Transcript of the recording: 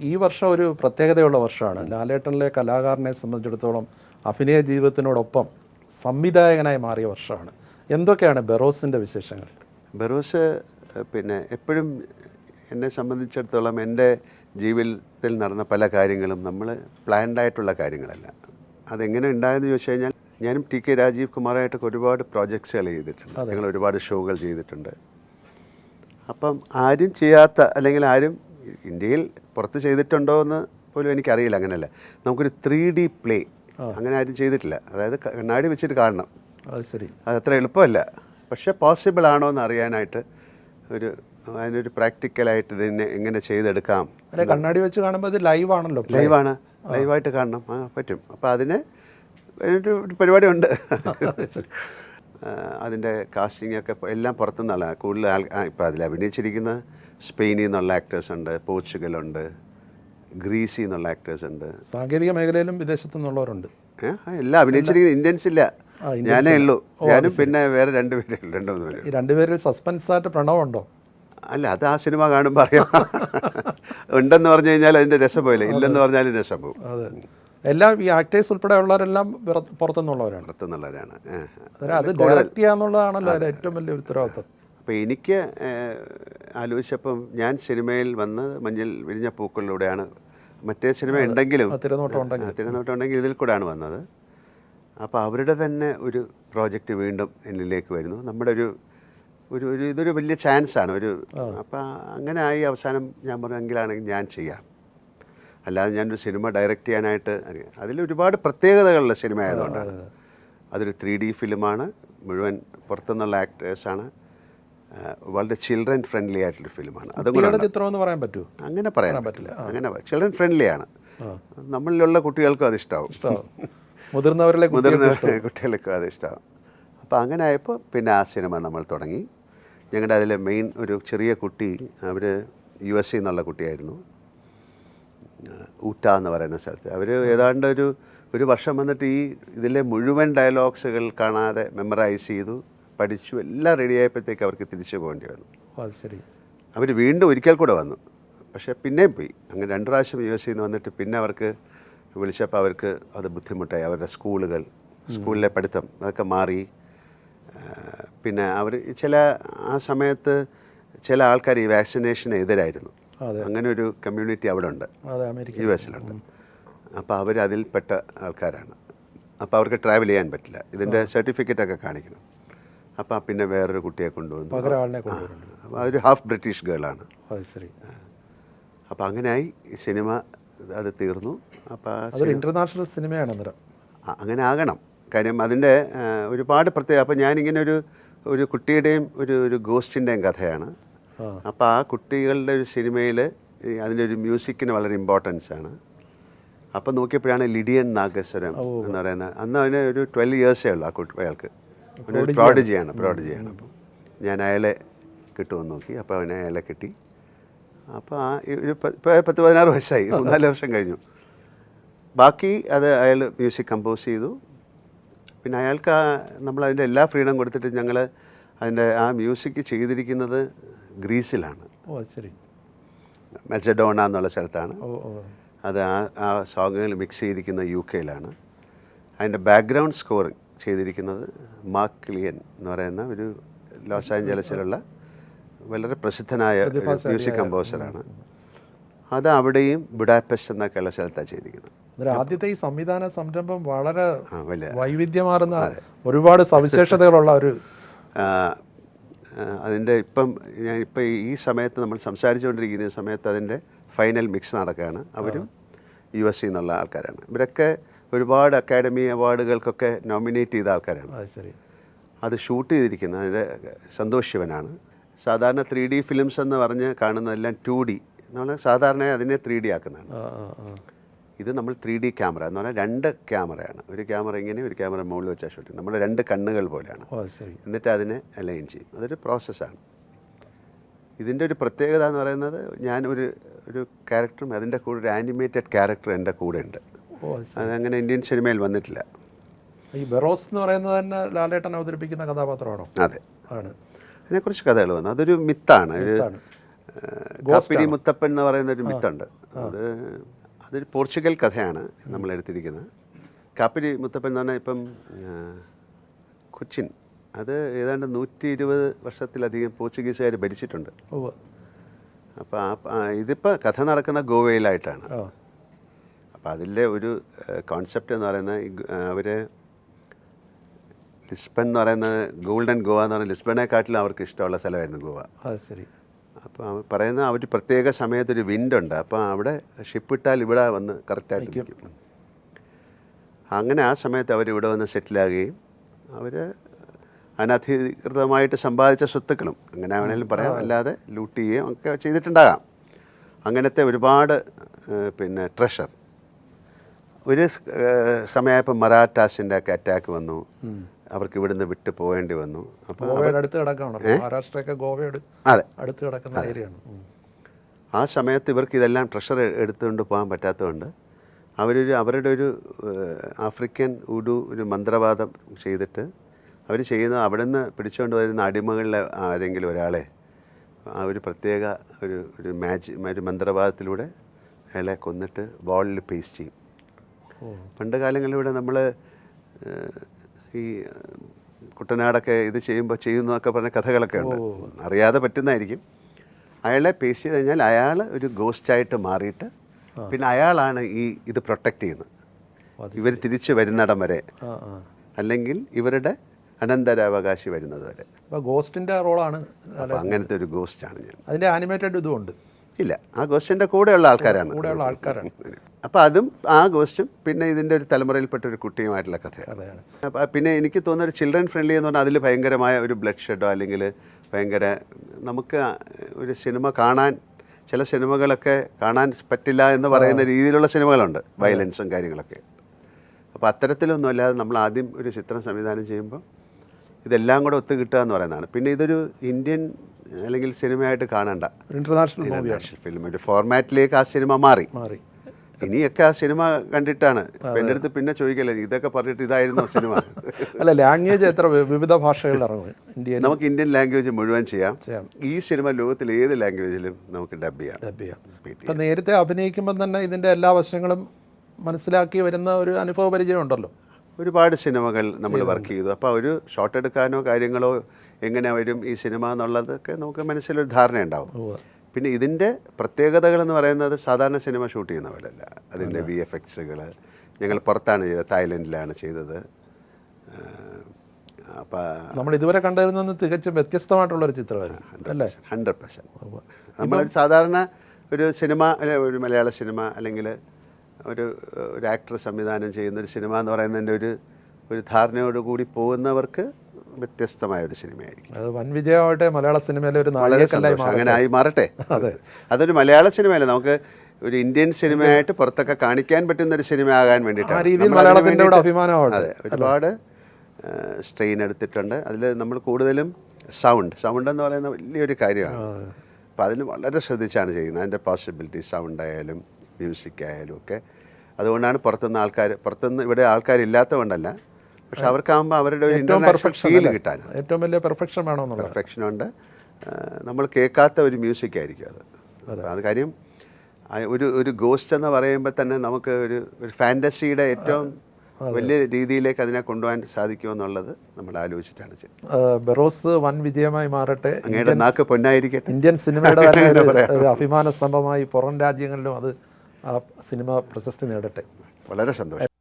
ഈ വർഷം ഒരു പ്രത്യേകതയുള്ള വർഷമാണ്. ലാലേട്ടനിലെ കലാകാരനെ സംബന്ധിച്ചിടത്തോളം അഭിനയ ജീവിതത്തിനോടൊപ്പം സംവിധായകനായി മാറിയ വർഷമാണ്. എന്തൊക്കെയാണ് ബെറോസിന്റെ വിശേഷങ്ങൾ? ബെറോസ് പിന്നെ എപ്പോഴും എന്നെ സംബന്ധിച്ചിടത്തോളം എന്റെ ജീവിതത്തിൽ നടന്ന പല കാര്യങ്ങളും നമ്മൾ പ്ലാൻഡായിട്ടുള്ള കാര്യങ്ങളല്ല. അതെങ്ങനെ ഉണ്ടായെന്ന് ചോദിച്ചു കഴിഞ്ഞാൽ ഞാനും ടി കെ രാജീവ് കുമാറായിട്ടൊക്കെ ഒരുപാട് പ്രോജക്ട്സുകൾ ചെയ്തിട്ടുണ്ട്. ഞങ്ങൾ ഒരുപാട് ഷോകൾ ചെയ്തിട്ടുണ്ട്. അപ്പം ആരും ചെയ്യാത്ത അല്ലെങ്കിൽ ആരും ഇന്ത്യയിൽ പുറത്ത് ചെയ്തിട്ടുണ്ടോ എന്ന് പോലും എനിക്കറിയില്ല അങ്ങനെയല്ല. നമുക്കൊരു ത്രീ ഡി പ്ലേ അങ്ങനെ ആരും ചെയ്തിട്ടില്ല. അതായത് കണ്ണാടി വെച്ചിട്ട് കാണണം. അത് ശരി. അത് അത്ര എളുപ്പമല്ല. പക്ഷേ പോസിബിൾ ആണോ എന്ന് അറിയാനായിട്ട് ഒരു അതിനൊരു പ്രാക്ടിക്കലായിട്ട് ഇതിനെ എങ്ങനെ ചെയ്തെടുക്കാം? അല്ലെ കണ്ണാടി വെച്ച് കാണുമ്പോൾ അത് ലൈവ് ആണല്ലോ ലൈവാണ് ലൈവായിട്ട് കാണണം. ആ പറ്റും. അപ്പോൾ അതിന് ഒരു പരിപാടി ഉണ്ട് അതിന്റെ കാസ്റ്റിംഗ് ഒക്കെ എല്ലാം പുറത്തുനിന്നല്ല. കൂടുതൽ ഇപ്പോൾ അതിൽ അഭിനയിച്ചിരിക്കുന്ന സ്പെയിനിൽ നിന്നുള്ള ആക്ടേഴ്സ് ഉണ്ട് പോർച്ചുഗലുണ്ട് ഗ്രീസിൽ നിന്നുള്ള ആക്ടേഴ്സ് ഉണ്ട്. സാങ്കേതിക മേഖലയിലും വിദേശത്തു നിന്നുള്ളവരുണ്ട്. എല്ലാം അഭിനയിച്ചിരിക്കുന്ന ഇന്ത്യൻസ് ഇല്ല. ഞാനേ ഉള്ളൂ. ഞാനും പിന്നെ വേറെ രണ്ട് പേരേ ഉള്ളൂ രണ്ട് മൂന്ന് പേര്. രണ്ടുപേരിൽ സസ്പെൻസ് ആയിട്ട് പ്രണവമുണ്ടോ? അല്ല അത് ആ സിനിമ കാണുമ്പോൾ അറിയാം. ഉണ്ടെന്ന് പറഞ്ഞു കഴിഞ്ഞാൽ അതിന്റെ രസം പോയില്ലേ? ഇല്ലെന്ന് പറഞ്ഞാലും രസം പോകും അതെ. എല്ലാം ഈ ആക്ടേഴ്സ് ഉൾപ്പെടെ ഉള്ളവരെല്ലാം പുറ- പുറത്തുനിന്നുള്ളവരാണ്. പുറത്തുനിന്നുള്ളവരാണ്. അത് ഡയറക്റ്റ് ചെയ്യാന്നുള്ളതാണല്ലോ ഏറ്റവും വലിയ ഉത്തരവാദിത്വം അപ്പോൾ എനിക്ക് ആലോചിച്ചപ്പം ഞാൻ സിനിമയിൽ വന്ന് മഞ്ഞിൽ വിരിഞ്ഞ പൂക്കളിലൂടെയാണ് മറ്റേ സിനിമ ഉണ്ടെങ്കിലും തിരുനോട്ടം ഉണ്ടെങ്കിൽ ഇതിൽ കൂടെയാണ് വന്നത്. അപ്പോൾ അവരുടെ തന്നെ ഒരു പ്രോജക്റ്റ് വീണ്ടും എന്നിലേക്ക് വരുന്നു. നമ്മുടെ ഒരു ഒരു ഒരു ഇതൊരു വലിയ ചാൻസാണ്. ഒരു അപ്പോൾ അങ്ങനെ ആയി അവസാനം ഞാൻ പറഞ്ഞെങ്കിലാണെങ്കിൽ ഞാൻ ചെയ്യാം. അല്ലാതെ ഞാനൊരു സിനിമ ഡയറക്റ്റ് ചെയ്യാനായിട്ട് അറിയാം. അതിൽ ഒരുപാട് പ്രത്യേകതകളുള്ള സിനിമ ആയതുകൊണ്ടാണ്. അതൊരു ത്രീ ഡി ഫിലിമാണ്. മുഴുവൻ പുറത്തുനിന്നുള്ള ആക്ടേഴ്സാണ് വളരെ ചിൽഡ്രൻ ഫ്രണ്ട്ലി ആയിട്ടുള്ള ഫിലിമാണ്. അതുകൊണ്ട് ചിത്രം എന്ന് പറയാൻ പറ്റുമോ അങ്ങനെ പറയാൻ പറ്റില്ല. അങ്ങനെ ചിൽഡ്രൻ ഫ്രണ്ട്ലിയാണ് നമ്മളിലുള്ള കുട്ടികൾക്കും അത് ഇഷ്ടമാവും മുതിർന്നവരിലെ മുതിർന്ന കുട്ടികൾക്കും അത് ഇഷ്ടമാവും അപ്പോൾ അങ്ങനെ ആയപ്പോൾ പിന്നെ ആ സിനിമ നമ്മൾ തുടങ്ങി. ഞങ്ങളുടെ അതിലെ മെയിൻ ഒരു ചെറിയ കുട്ടി അവർ യു എസ് സി എന്നുള്ള കുട്ടിയായിരുന്നു. ഊറ്റ ഊട്ട എന്ന് പറയുന്ന സ്ഥലത്ത്. അവർ ഏതാണ്ട് ഒരു ഒരു വർഷം വന്നിട്ട് ഈ ഇതിലെ മുഴുവൻ ഡയലോഗ്സുകൾ കാണാതെ മെമ്മറൈസ് ചെയ്തു. പഠിച്ചു എല്ലാം റെഡി ആയപ്പോഴത്തേക്ക് അവർക്ക് തിരിച്ചു പോകേണ്ടി വന്നു. അത് ശരി. അവർ വീണ്ടും ഒരിക്കൽ കൂടെ വന്നു. പക്ഷേ പിന്നെയും പോയി. അങ്ങനെ രണ്ട് പ്രാവശ്യം യു എസ് സിന്ന് വന്നിട്ട് പിന്നെ അവർക്ക് വിളിച്ചപ്പോൾ അവർക്ക് അത് ബുദ്ധിമുട്ടായി. അവരുടെ സ്കൂളുകൾ സ്കൂളിലെ പഠിത്തം അതൊക്കെ മാറി. പിന്നെ അവർ ചില ആ സമയത്ത് ചില ആൾക്കാർ ഈ വാക്സിനേഷന് എതിരായിരുന്നു. അങ്ങനെ ഒരു കമ്മ്യൂണിറ്റി അവിടെ ഉണ്ട്. യു എസിലുണ്ട് അപ്പോൾ അവർ അതിൽപ്പെട്ട ആൾക്കാരാണ്. അപ്പോൾ അവർക്ക് ട്രാവൽ ചെയ്യാൻ പറ്റില്ല. ഇതിന്റെ സർട്ടിഫിക്കറ്റൊക്കെ കാണിക്കണം. അപ്പോൾ പിന്നെ വേറൊരു കുട്ടിയെ കൊണ്ടുവന്നു. പകരം ആളിനെ ഒരു ഹാഫ് ബ്രിട്ടീഷ് ഗേളാണ് അത് ശരി. അപ്പോൾ അങ്ങനെയായി സിനിമ അത് തീർന്നു. അപ്പോൾ അതൊരു ഇന്റർനാഷണൽ സിനിമയാണ് അന്നേരം. അങ്ങനെ ആകണം. കാര്യം അതിന്റെ ഒരുപാട് പ്രത്യേക അപ്പോൾ ഞാനിങ്ങനെ ഒരു ഒരു കുട്ടിയുടെയും ഒരു ഒരു ഗോസ്റ്റിന്റെയും കഥയാണ്. അപ്പോൾ ആ കുട്ടികളുടെ ഒരു സിനിമയിൽ അതിന്റെ ഒരു മ്യൂസിക്കിന് വളരെ ഇമ്പോർട്ടൻസ് ആണ്. അപ്പോൾ നോക്കിയപ്പോഴാണ് ലിഡിയൻ നാഗേശ്വരം എന്ന് പറയുന്ന അന്ന് അതിന് ഒരു ട്വൽവ് ഇയേഴ്സേ ഉള്ളൂ ആ കുട്ടി അയാൾക്ക്. പ്രോഡിജിയാണ് പ്രോഡിജിയാണ്. അപ്പം ഞാൻ അയാളെ കിട്ടുമെന്ന് നോക്കി. അപ്പോൾ അവനെ അയാളെ കിട്ടി. അപ്പോൾ ആ ഒരു പത്ത് പതിനാറ് വയസ്സായി മൂന്നാൽ വർഷം കഴിഞ്ഞു. ബാക്കി അത് അയാൾ മ്യൂസിക് കമ്പോസ് ചെയ്തു. പിന്നെ അയാൾക്ക് ആ നമ്മൾ അതിന്റെ എല്ലാ ഫ്രീഡം കൊടുത്തിട്ട് ഞങ്ങൾ അതിന്റെ ആ മ്യൂസിക് ചെയ്തിരിക്കുന്നത് ഗ്രീസിലാണ്. ഓ ശരി. മെച്ചഡോണ എന്നുള്ള സ്ഥലത്താണ്. അത് ആ ആ സോങ്ങുകൾ മിക്സ് ചെയ്തിരിക്കുന്ന യു കെയിലാണ്. അതിന്റെ ബാക്ക്ഗ്രൗണ്ട് സ്കോറിങ്. ചെയ്തിരിക്കുന്നത് മാർക്ക് ക്ലിയൻ എന്ന് പറയുന്ന ഒരു ലോസ് ആഞ്ചലസിലുള്ള വളരെ പ്രസിദ്ധനായ ഒരു മ്യൂസിക് കമ്പോസറാണ്. അത് അവിടെയും ബുഡാപെസ്റ്റ് എന്നൊക്കെയുള്ള സ്ഥലത്താണ് ചെയ്തിരിക്കുന്നത്. ആദ്യത്തെ ഈ സംവിധാന സംരംഭം വളരെ വൈവിധ്യമാർന്ന ഒരുപാട് സവിശേഷതകളുള്ള ഒരു അതിന്റെ ഇപ്പം ഞാൻ ഇപ്പം ഈ സമയത്ത് നമ്മൾ സംസാരിച്ചുകൊണ്ടിരിക്കുന്ന സമയത്ത് അതിന്റെ ഫൈനൽ മിക്സ് നടക്കുകയാണ്. അവരും യു എസ് സി എന്നുള്ള ആൾക്കാരാണ്. ഇവരൊക്കെ ഒരുപാട് അക്കാഡമി അവാർഡുകൾക്കൊക്കെ നോമിനേറ്റ് ചെയ്ത ആൾക്കാരാണ്. അത് ശരി. അത് ഷൂട്ട് ചെയ്തിരിക്കുന്നത്. അതിന്റെ സന്തോഷ് ശിവനാണ്. സാധാരണ ത്രീ ഡി ഫിലിംസ് എന്ന് പറഞ്ഞ് കാണുന്നതെല്ലാം ടു ഡി നമ്മൾ സാധാരണ അതിനെ ത്രീ ഡി ആക്കുന്നതാണ്. ഇത് നമ്മൾ ത്രീ ഡി ക്യാമറ എന്ന് പറഞ്ഞാൽ രണ്ട് ക്യാമറയാണ്. ഒരു ക്യാമറ ഇങ്ങനെ ഒരു ക്യാമറ മുകളിൽ വെച്ചാൽ ഷൂട്ട് ചെയ്യും. നമ്മുടെ രണ്ട് കണ്ണുകൾ പോലെയാണ്. എന്നിട്ട് അതിനെ അലൈൻ ചെയ്യും. അതൊരു പ്രോസസ്സാണ്. ഇതിന്റെ ഒരു പ്രത്യേകത എന്ന് പറയുന്നത് ഞാൻ ഒരു ഒരു ക്യാരക്ടറും അതിന്റെ കൂടെ ഒരു ആനിമേറ്റഡ് ക്യാരക്ടർ എന്റെ കൂടെ ഉണ്ട്. അതങ്ങനെ ഇന്ത്യൻ സിനിമയിൽ വന്നിട്ടില്ല. ഈ ബെറോസ് എന്ന് പറയുന്നത് തന്നെ ലാലേട്ടൻ അവതരിപ്പിക്കുന്ന കഥാപാത്രമാണോ? അതെ. ആണ്. അതിനെക്കുറിച്ച് കഥകൾ വന്നു. അതൊരു മിത്താണ്. ഒരു. ഏഹ്, മുത്തപ്പൻ എന്ന് പറയുന്ന ഒരു മിത്തുണ്ട്. അത് അതൊരു പോർച്ചുഗൽ കഥയാണ് നമ്മൾ എടുത്തിരിക്കുന്നത്. കാപ്പിരി മുത്തപ്പൻ എന്ന് പറഞ്ഞാൽ ഇപ്പം കൊച്ചിൻ. അത് ഏതാണ്ട് നൂറ്റി ഇരുപത് വർഷത്തിലധികം പോർച്ചുഗീസുകാർ ഭരിച്ചിട്ടുണ്ട്. അപ്പോൾ ഇതിപ്പോൾ കഥ നടക്കുന്ന ഗോവയിലായിട്ടാണ്. അപ്പോൾ അതിലെ ഒരു കോൺസെപ്റ്റ് എന്ന് പറയുന്നത് അവർ ലിസ്ബൺ എന്ന് പറയുന്നത് ഗോൾഡൻ ഗോവ എന്ന് പറയുന്നത് ലിസ്ബണേക്കാട്ടിലും അവർക്ക് ഇഷ്ടമുള്ള സ്ഥലമായിരുന്നു ഗോവ. ശരി. അപ്പോൾ പറയുന്ന അവർ പ്രത്യേക സമയത്തൊരു വിൻഡുണ്ട് അപ്പോൾ അവിടെ ഷിപ്പ് ഇട്ടാൽ ഇവിടെ വന്ന് കറക്റ്റായിട്ട് നിൽക്കും. അങ്ങനെ ആ സമയത്ത് അവർ ഇവിടെ വന്ന് സെറ്റിലാകുകയും അവർ അനധികൃതമായിട്ട് സമ്പാദിച്ച സ്വത്തുക്കളും അങ്ങനെ വേണമെങ്കിലും പറയാം. അല്ലാതെ ലൂട്ട് ചെയ്യുകയും ഒക്കെ ചെയ്തിട്ടുണ്ടാകാം. അങ്ങനത്തെ ഒരുപാട് പിന്നെ ട്രഷർ ഒരു സമയമായപ്പോൾ മറാഠാസിന്റെ ഒക്കെ അറ്റാക്ക് വന്നു. അവർക്ക് ഇവിടുന്ന് വിട്ടു പോകേണ്ടി വന്നു. അപ്പോൾ അടുത്ത് മഹാരാഷ്ട്രയൊക്കെ ഗോവയുടെ അതെ. അടുത്ത് കിടക്കുന്ന ഏരിയയാണ്. ആ സമയത്ത് ഇവർക്ക് ഇതെല്ലാം ട്രഷർ എടുത്തുകൊണ്ട് പോകാൻ പറ്റാത്തതുകൊണ്ട് അവരൊരു അവരുടെ ഒരു ആഫ്രിക്കൻ ഉഡു ഒരു മന്ത്രവാദം ചെയ്തിട്ട് അവർ ചെയ്യുന്നത് അവിടെ നിന്ന് പിടിച്ചുകൊണ്ട് വരുന്ന അടിമകളിലെ ആരെങ്കിലും ഒരാളെ ആ ഒരു പ്രത്യേക ഒരു ഒരു മാജി ഒരു മന്ത്രവാദത്തിലൂടെ അയാളെ കൊന്നിട്ട് വാളിൽ പേസ്റ്റ് ചെയ്യും. പണ്ട് ഇവിടെ നമ്മൾ ഈ കുട്ടനാടൊക്കെ ഇത് ചെയ്യുമ്പോൾ ചെയ്യുന്നു എന്നൊക്കെ പറഞ്ഞ കഥകളൊക്കെ ഉണ്ട്. അറിയാതെ പറ്റുന്നതായിരിക്കും. അയാളെ പേസ്റ്റ് ചെയ്ത് കഴിഞ്ഞാൽ അയാൾ ഒരു ഗോസ്റ്റായിട്ട് മാറിയിട്ട് പിന്നെ അയാളാണ് ഈ ഇത് പ്രൊട്ടക്റ്റ് ചെയ്യുന്നത്. ഇവർ തിരിച്ചു വരുന്നിടം വരെ. അല്ലെങ്കിൽ ഇവരുടെ അനന്തരാവകാശി വരുന്നത് വരെ. അപ്പോൾ ഗോസ്റ്റിന്റെ റോളാണ് അങ്ങനത്തെ ഒരു ഗോസ്റ്റാണ് ഞാൻ. അതിന്റെ ആനിമേറ്റഡ് ഇതുമുണ്ട് ഇല്ല. ആ ഗോസ്റ്റിന്റെ കൂടെയുള്ള ആൾക്കാരാണ്. കൂടെയുള്ള ആൾക്കാരാണ്. അപ്പോൾ അതും ആ ഗോസ്റ്റും പിന്നെ ഇതിന്റെ ഒരു തലമുറയിൽപ്പെട്ട ഒരു കുട്ടിയുമായിട്ടുള്ള കഥയാണ്. അപ്പോൾ പിന്നെ എനിക്ക് തോന്നുന്ന ഒരു ചിൽഡ്രൻ ഫ്രണ്ട്ലി എന്ന് പറഞ്ഞാൽ അതിൽ ഭയങ്കരമായ ഒരു ബ്ലഡ് ഷെഡോ അല്ലെങ്കിൽ ഭയങ്കര നമുക്ക് ഒരു സിനിമ കാണാൻ ചില സിനിമകളൊക്കെ കാണാൻ പറ്റില്ല എന്ന് പറയുന്ന രീതിയിലുള്ള സിനിമകളുണ്ട് വയലൻസും കാര്യങ്ങളൊക്കെ. അപ്പോൾ അത്തരത്തിലൊന്നും അല്ലാതെ നമ്മൾ ആദ്യം ഒരു ചിത്രം സംവിധാനം ചെയ്യുമ്പോൾ ഇതെല്ലാം കൂടെ ഒത്തു കിട്ടുക എന്ന് പറയുന്നതാണ്. പിന്നെ ഇതൊരു ഇന്ത്യൻ അല്ലെങ്കിൽ സിനിമയായിട്ട് കാണണ്ട. ഇന്റർനാഷണൽ ഇന്റർനാഷണൽ ഫിലിം ഒരു ഫോർമാറ്റിലേക്ക് ആ സിനിമ മാറി. മാറി. ഇനിയൊക്കെ ആ സിനിമ കണ്ടിട്ടാണ്. എന്റെ അടുത്ത് പിന്നെ ചോദിക്കല്ലേ ഇതൊക്കെ പറഞ്ഞിട്ട് ഇതായിരുന്നു സിനിമ. അല്ല ലാംഗ്വേജ് എത്ര വിവിധ ഭാഷകളുടെ ഇറങ്ങും. ഇന്ത്യയിൽ നമുക്ക് ഇന്ത്യൻ ലാംഗ്വേജ് മുഴുവൻ ചെയ്യാം. ഈ സിനിമ ലോകത്തിലെ ഏത് ലാംഗ്വേജിലും നമുക്ക് ഡബ് ചെയ്യാം. ഡബ് ചെയ്യാം. ഇപ്പം നേരത്തെ അഭിനയിക്കുമ്പോൾ തന്നെ ഇതിന്റെ എല്ലാ വശങ്ങളും മനസ്സിലാക്കി വരുന്ന ഒരു അനുഭവ പരിചയം ഉണ്ടല്ലോ. ഒരുപാട് സിനിമകൾ നമ്മൾ വർക്ക് ചെയ്തു. അപ്പോൾ ഒരു ഷോട്ട് എടുക്കാനോ കാര്യങ്ങളോ എങ്ങനെ വരും ഈ സിനിമ എന്നുള്ളതൊക്കെ നമുക്ക് മനസ്സിലൊരു ധാരണയുണ്ടാവും ഉവ്വ്. പിന്നെ ഇതിന്റെ പ്രത്യേകതകൾ എന്ന് പറയുന്നത് സാധാരണ സിനിമ ഷൂട്ട് ചെയ്യുന്ന പോലെയല്ല അതിന്റെ വി എഫ് എക്സുകൾ ഞങ്ങൾ പുറത്താണ് ചെയ്തത്. തായ്ലൻഡിലാണ് ചെയ്തത്. അപ്പം നമ്മൾ ഇതുവരെ കണ്ടിരുന്ന തികച്ചും വ്യത്യസ്തമായിട്ടുള്ള ഒരു ചിത്രമായിരുന്നു അല്ലേ? ഹൺഡ്രഡ് പെർസെന്റ് നമ്മൾ സാധാരണ ഒരു സിനിമ ഒരു മലയാള സിനിമ അല്ലെങ്കിൽ ഒരു ഒരു ആക്ടർ സംവിധാനം ചെയ്യുന്ന ഒരു സിനിമ എന്ന് പറയുന്നതിന്റെ ഒരു ഒരു ധാരണയോടുകൂടി പോകുന്നവർക്ക് വ്യത്യസ്തമായ ഒരു സിനിമയായിരിക്കും. അത് വൻ വിജയമാവട്ടെ മലയാള സിനിമയിലെ ഒരു അങ്ങനെ ആയി മാറട്ടെ. അതെ. അതൊരു മലയാള സിനിമയല്ല. നമുക്ക് ഒരു ഇന്ത്യൻ സിനിമയായിട്ട് പുറത്തൊക്കെ കാണിക്കാൻ പറ്റുന്ന ഒരു സിനിമ ആകാൻ വേണ്ടിയിട്ടാണ് അതെ ഒരുപാട് സ്ട്രെയിൻ എടുത്തിട്ടുണ്ട്. അതിൽ നമ്മൾ കൂടുതലും സൗണ്ട് സൗണ്ട് എന്ന് പറയുന്ന വലിയൊരു കാര്യമാണ്. അപ്പോൾ അതിന് വളരെ ശ്രദ്ധിച്ചാണ് ചെയ്യുന്നത്. അതിന്റെ പോസിബിലിറ്റി സൗണ്ട് ആയാലും മ്യൂസിക് ആയാലും ഒക്കെ. അതുകൊണ്ടാണ് പുറത്തുനിന്ന് ആൾക്കാർ പുറത്തുനിന്ന് ഇവിടെ ആൾക്കാരില്ലാത്തതുകൊണ്ടല്ല പക്ഷെ അവർക്കാകുമ്പോൾ അവരുടെ ഒരു ഏറ്റവും പെർഫെക്ഷൻ ഫീൽ കിട്ടാൻ. ഏറ്റവും വലിയ പെർഫെക്ഷൻ പെർഫെക്ഷൻ ഉണ്ട്. നമ്മൾ കേൾക്കാത്ത ഒരു മ്യൂസിക് ആയിരിക്കും അത്. അത്. കാര്യം ഒരു ഒരു ഗോസ്റ്റ് എന്ന് പറയുമ്പോൾ തന്നെ നമുക്ക് ഒരു ഒരു ഫാന്റസിയുടെ ഏറ്റവും വലിയ രീതിയിലേക്ക് അതിനെ കൊണ്ടുപോകാൻ സാധിക്കുമെന്നുള്ളത് നമ്മൾ ആലോചിച്ചിട്ടാണ് ചെയ്യുന്നത്. ബെറോസ് വൻ വിജയമായി മാറട്ടെ. അങ്ങയുടെ നാക്ക് പൊന്നായിരിക്കട്ടെ. ഇന്ത്യൻ സിനിമയുടെ ഒരു അഭിമാന സ്തംഭമായി പുറം രാജ്യങ്ങളിലും അത് ആ സിനിമ പ്രശസ്തി നേടട്ടെ. വളരെ സന്തോഷം.